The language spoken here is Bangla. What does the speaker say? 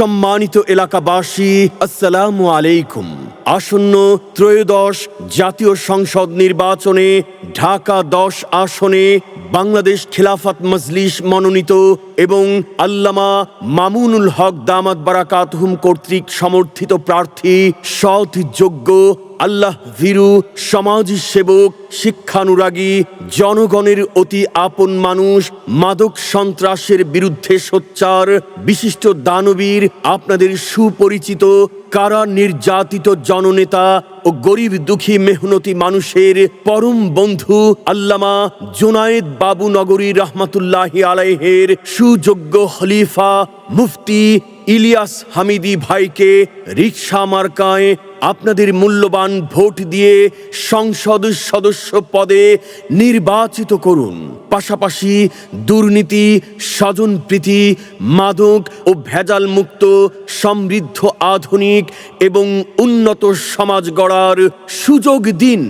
সম্মানিত এলাকাবাসী আসসালামু আলাইকুম। আসন্ন ত্রয়োদশ জাতীয় সংসদ নির্বাচনে ঢাকা দশ আসনে বাংলাদেশ খেলাফত মজলিস মনোনীত এবং আল্লামা মামুনুল হক দামাত বারাকাতহুম কর্তৃক সমর্থিত প্রার্থী সৎ যোগ্য আল্লাহ ভীরু সমাজ সেবক শিক্ষানুরাগী, জনগণের অতি আপন মানুষ, মাদক সন্ত্রাসের বিরুদ্ধে সোচ্চার, বিশিষ্ট দানবীর, আপনাদের সুপরিচিত কারা নির্যাতিত জননেতা ও গরিব দুঃখী মেহনতি মানুষের পরম বন্ধু আল্লামা জোনায়েদ বাবু নগরী রহমাতুল্লাহি আলাইহের সুযোগ্য খলিফা মুফতি ইলিয়াস হামিদি ভাইকে রিক্সা মার্কায় আপনাদের মূল্যবান ভোট দিয়ে সংসদ সদস্য পদে নির্বাচিত করুন। পাশাপাশি দুর্নীতি স্বজনপ্রীতি মাদক ও ভেজাল মুক্ত, সমৃদ্ধ আধুনিক এবং উন্নত সমাজ গড়ার সুযোগ দিন।